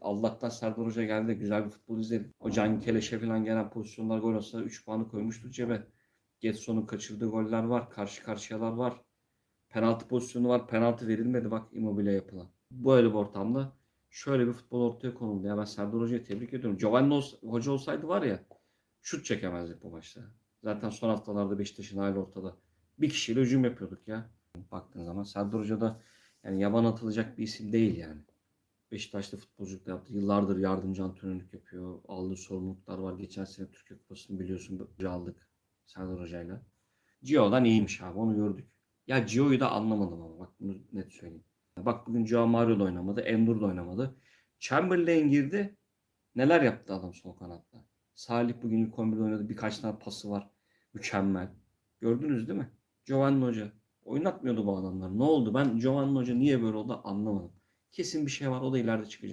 Allah'tan Serdar Hoca geldi de güzel bir futbol izledik. O Can Keleş'e falan gelen pozisyonlar gol olsa 3 puanı koymuştuk cebe. Getson'un kaçırdığı goller var. Karşı karşıyalar var. Penaltı pozisyonu var. Penaltı verilmedi bak Immobile yapılan. Böyle bir ortamda şöyle bir futbol ortaya konuldu. Ya ben Serdar Hoca'yı tebrik ediyorum. Giovanni Hoca olsaydı var ya şut çekemezdik bu maçta. Zaten son haftalarda Beşiktaş'ın hali ortada. Bir kişiyle hücum yapıyorduk ya. Baktığın zaman Serdar Hoca da yani yaban atılacak bir isim değil yani. Beşiktaş'ta futbolculuk da yaptı. Yıllardır yardımcı antrenörlük yapıyor. Aldığı sorumluluklar var. Geçen sene Türkiye Kupası'nı biliyorsun aldık Serdar Hoca'yla. Gio'dan iyiymiş abi onu gördük. Ya Gio'yu da anlamadım ama bak bunu net söyleyeyim. Bak bugün Gio Mario da oynamadı. Endur da oynamadı. Chamberlain girdi. Neler yaptı adam sol kanatta. Salih bugün ilk 11'de oynadı. Birkaç tane pası var. Mükemmel. Gördünüz değil mi? Giovanni Hoca. Oynatmıyordu bu adamlar. Ne oldu? Ben Giovanni Hoca niye böyle oldu anlamadım. Kesin bir şey var. O da ileride çıkacak.